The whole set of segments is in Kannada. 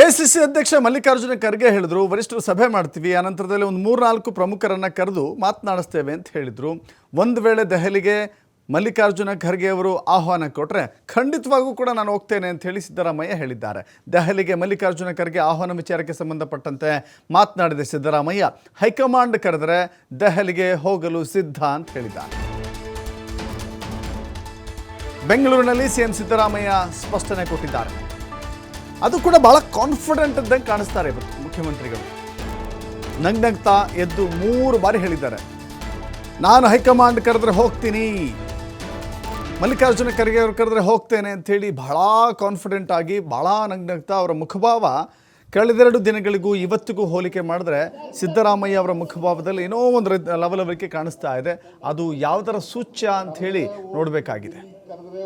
ಎಸಿಸಿ ಅಧ್ಯಕ್ಷ ಮಲ್ಲಿಕಾರ್ಜುನ ಖರ್ಗೆ ಹೇಳಿದ್ರು, ವರಿಷ್ಠರು ಸಭೆ ಮಾಡ್ತೀವಿ ಆನಂತರದಲ್ಲಿ ಒಂದು ಮೂರ್ನಾಲ್ಕು ಪ್ರಮುಖರನ್ನು ಕರೆದು ಮಾತನಾಡಿಸ್ತೇವೆ ಅಂತ ಹೇಳಿದರು. ಒಂದು ವೇಳೆ ದೆಹಲಿಗೆ ಮಲ್ಲಿಕಾರ್ಜುನ ಖರ್ಗೆ ಅವರು ಆಹ್ವಾನ ಕೊಟ್ಟರೆ ಖಂಡಿತವಾಗೂ ಕೂಡ ನಾನು ಹೋಗ್ತೇನೆ ಅಂತ ಹೇಳಿ ಸಿದ್ದರಾಮಯ್ಯ ಹೇಳಿದ್ದಾರೆ. ದೆಹಲಿಗೆ ಮಲ್ಲಿಕಾರ್ಜುನ ಖರ್ಗೆ ಆಹ್ವಾನ ವಿಚಾರಕ್ಕೆ ಸಂಬಂಧಪಟ್ಟಂತೆ ಮಾತನಾಡಿದ ಸಿದ್ದರಾಮಯ್ಯ. ಹೈಕಮಾಂಡ್ ಕರೆದರೆ ದೆಹಲಿಗೆ ಹೋಗಲು ಸಿದ್ಧ ಅಂತ ಹೇಳಿದ್ದಾರೆ. ಬೆಂಗಳೂರಿನಲ್ಲಿ ಸಿಎಂ ಸಿದ್ದರಾಮಯ್ಯ ಸ್ಪಷ್ಟನೆ ಕೊಟ್ಟಿದ್ದಾರೆ. ಅದು ಕೂಡ ಬಹಳ ಕಾನ್ಫಿಡೆಂಟ್ ಇದ್ದಂಗೆ ಕಾಣಿಸ್ತಾರೆ ಇವತ್ತು ಮುಖ್ಯಮಂತ್ರಿಗಳು. ನಗ್ನಗ್ತಾ ಎದ್ದು ಮೂರು ಬಾರಿ ಹೇಳಿದ್ದಾರೆ. ನಾನು ಹೈಕಮಾಂಡ್ ಕರೆದ್ರೆ ಹೋಗ್ತೀನಿ. ಮಲ್ಲಿಕಾರ್ಜುನ ಖರ್ಗೆ ಅವರು ಕರೆದ್ರೆ ಹೋಗ್ತೇನೆ ಅಂಥೇಳಿ ಬಹಳ ಕಾನ್ಫಿಡೆಂಟ್ ಆಗಿ ಬಹಳ ನಗ್ನಗ್ತಾ ಅವರ ಮುಖಭಾವ ಕಳೆದೆರಡು ದಿನಗಳಿಗೂ ಇವತ್ತಿಗೂ ಹೋಲಿಕೆ ಮಾಡಿದ್ರೆ ಸಿದ್ದರಾಮಯ್ಯ ಅವರ ಮುಖಭಾವದಲ್ಲಿ ಏನೋ ಒಂದು ಲವಲವಿಕೆ ಕಾಣಿಸ್ತಾ ಇದೆ. ಅದು ಯಾವುದರ ಸೂಚ್ಯ ಅಂತ ಹೇಳಿ ನೋಡಬೇಕಾಗಿದೆ.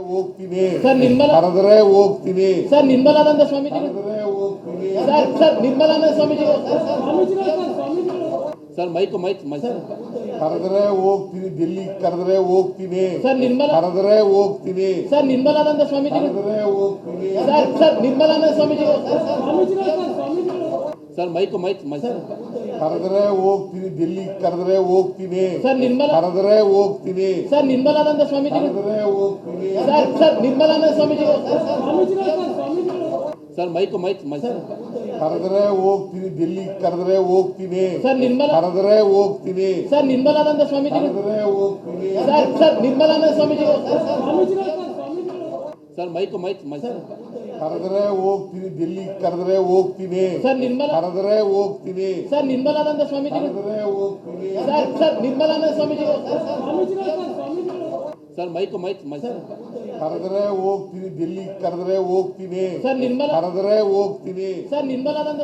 ಹೋಗ್ತೀನಿ ಸರ್ ನಿರ್ಮಲ ಕರೆದ್ರೆ ಹೋಗ್ತೀನಿ ಸರ್ ನಿರ್ಮಲಾನಂದ ಸ್ವಾಮೀಜಿಗಳು ಕರೆದ್ರೆ ಹೋಗ್ತೀನಿ ಸರ್ ಸರ್ ನಿರ್ಮಲಾನಂದ ಸ್ವಾಮೀಜಿಗಳು ಸರ್ ಮೈಕ್ ಮೈಕ್ ಮೈಕ್ ಕರೆದ್ರೆ ಹೋಗ್ತೀನಿ ಡೆಲ್ಲಿ ಕರೆದ್ರೆ ಹೋಗ್ತೀನಿ ಸರ್ ನಿರ್ಮಲ ಕರೆದ್ರೆ ಹೋಗ್ತೀನಿ ಸರ್ ನಿರ್ಮಲಾನಂದ ಸ್ವಾಮೀಜಿಗಳು ಕರೆದ್ರೆ ಹೋಗ್ತೀನಿ ಸರ್ ಸರ್ ನಿರ್ಮಲಾನಂದ ಸ್ವಾಮೀಜಿಗಳು ಸರ್ ಮೈಕ್ ಮೈಕ್ ಮೈಕ್ ಕರೆದ್ರೆ ಹೋಗ್ತೀನಿ ಡೆಲ್ಲಿ ಕರೆದ್ರೆ ಹೋಗ್ತೀನಿ. ಸರ್ ನಿರ್ಮಲ ಕರೆದ್ರೆ ಹೋಗ್ತೀನಿ. ಸರ್ ನಿರ್ಮಲಾನಂದ ಸ್ವಾಮೀಜಿಗಳು ಕರೆದ್ರೆ ಹೋಗ್ತೀನಿ. ಸರ್ ಸರ್ ನಿರ್ಮಲಾನಂದ ಸ್ವಾಮೀಜಿಗಳು ಸರ್ ಮೈಕ್ ಮೈಕ್ ಮೈಕ್. ಕರೆದ್ರೆ ಹೋಗ್ತೀನಿ ಡೆಲ್ಲಿ ಕರೆದ್ರೆ ಹೋಗ್ತೀನಿ. ಸರ್ ನಿರ್ಮಲ ಕರೆದ್ರೆ ಹೋಗ್ತೀನಿ. ಸರ್ ನಿರ್ಮಲಾನಂದ ಸ್ವಾಮೀಜಿಗಳು ಕರೆದ್ರೆ ಹೋಗ್ತೀನಿ. ಸರ್ ಸರ್ ನಿರ್ಮಲಾನಂದ ಸ್ವಾಮೀಜಿಗಳು ಸರ್ ಮೈಕ್ ಮೈಕ್ ಮೈಕ್. ಕರೆದ್ರೆ ಹೋಗ್ತೀನಿ ಡೆಲ್ಲಿ ಕರೆದ್ರೆ ಹೋಗ್ತೀನಿ. ಸರ್ ನಿರ್ಮಲ ಕರೆದ್ರೆ ಹೋಗ್ತೀನಿ. ಸರ್ ನಿರ್ಮಲಾನಂದ ಸ್ವಾಮೀಜಿಗಳು ಕರೆದ್ರೆ ಹೋಗ್ತೀನಿ. ಸರ್ ಸರ್ ನಿರ್ಮಲಾನಂದ ಸ್ವಾಮೀಜಿಗಳು ಸರ್ ಮೈಕ್ ಮೈಕ್ ಮೈಕ್. ಕರೆದ್ರೆ ಹೋಗ್ತೀನಿ ಡೆಲ್ಲಿ ಕರೆದ್ರೆ ಹೋಗ್ತೀನಿ. ಸರ್ ನಿರ್ಮಲ ಕರೆದ್ರೆ ಹೋಗ್ತೀನಿ. ಸರ್ ನಿರ್ಮಲಾನಂದ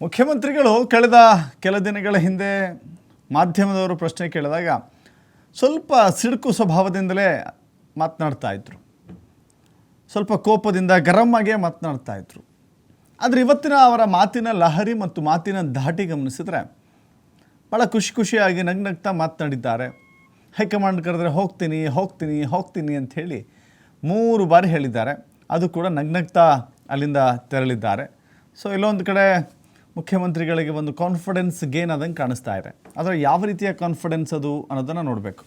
ಮುಖ್ಯಮಂತ್ರಿಗಳು ಕಳೆದ ಕೆಲ ದಿನಗಳ ಹಿಂದೆ ಮಾಧ್ಯಮದವರು ಪ್ರಶ್ನೆ ಕೇಳಿದಾಗ ಸ್ವಲ್ಪ ಸಿಡುಕು ಸ್ವಭಾವದಿಂದಲೇ ಮಾತನಾಡ್ತಾ ಇದ್ರು. ಸ್ವಲ್ಪ ಕೋಪದಿಂದ ಗರಂ ಆಗೇ ಮಾತನಾಡ್ತಾ ಇದ್ರು. ಆದರೆ ಇವತ್ತಿನ ಅವರ ಮಾತಿನ ಲಹರಿ ಮತ್ತು ಮಾತಿನ ದಾಟಿ ಗಮನಿಸಿದ್ರೆ ಭಾಳ ಖುಷಿ ಖುಷಿಯಾಗಿ ನಗ್ನಗ್ತಾ ಮಾತನಾಡಿದ್ದಾರೆ. ಹೈಕಮಾಂಡ್ ಕರೆದ್ರೆ ಹೋಗ್ತೀನಿ ಹೋಗ್ತೀನಿ ಹೋಗ್ತೀನಿ ಅಂತ ಹೇಳಿ ಮೂರು ಬಾರಿ ಹೇಳಿದ್ದಾರೆ. ಅದು ಕೂಡ ನಗ್ನಗ್ತಾ ಅಲ್ಲಿಂದ ತೆರಳಿದ್ದಾರೆ. ಸೊ ಇಲ್ಲೊಂದು ಕಡೆ ಮುಖ್ಯಮಂತ್ರಿಗಳಿಗೆ ಒಂದು ಕಾನ್ಫಿಡೆನ್ಸ್ ಗೇನ್ ಆದಂಗೆ ಕಾಣಿಸ್ತಾ ಇದೆ. ಆದರೆ ಯಾವ ರೀತಿಯ ಕಾನ್ಫಿಡೆನ್ಸ್ ಅದು ಅನ್ನೋದನ್ನು ನೋಡಬೇಕು.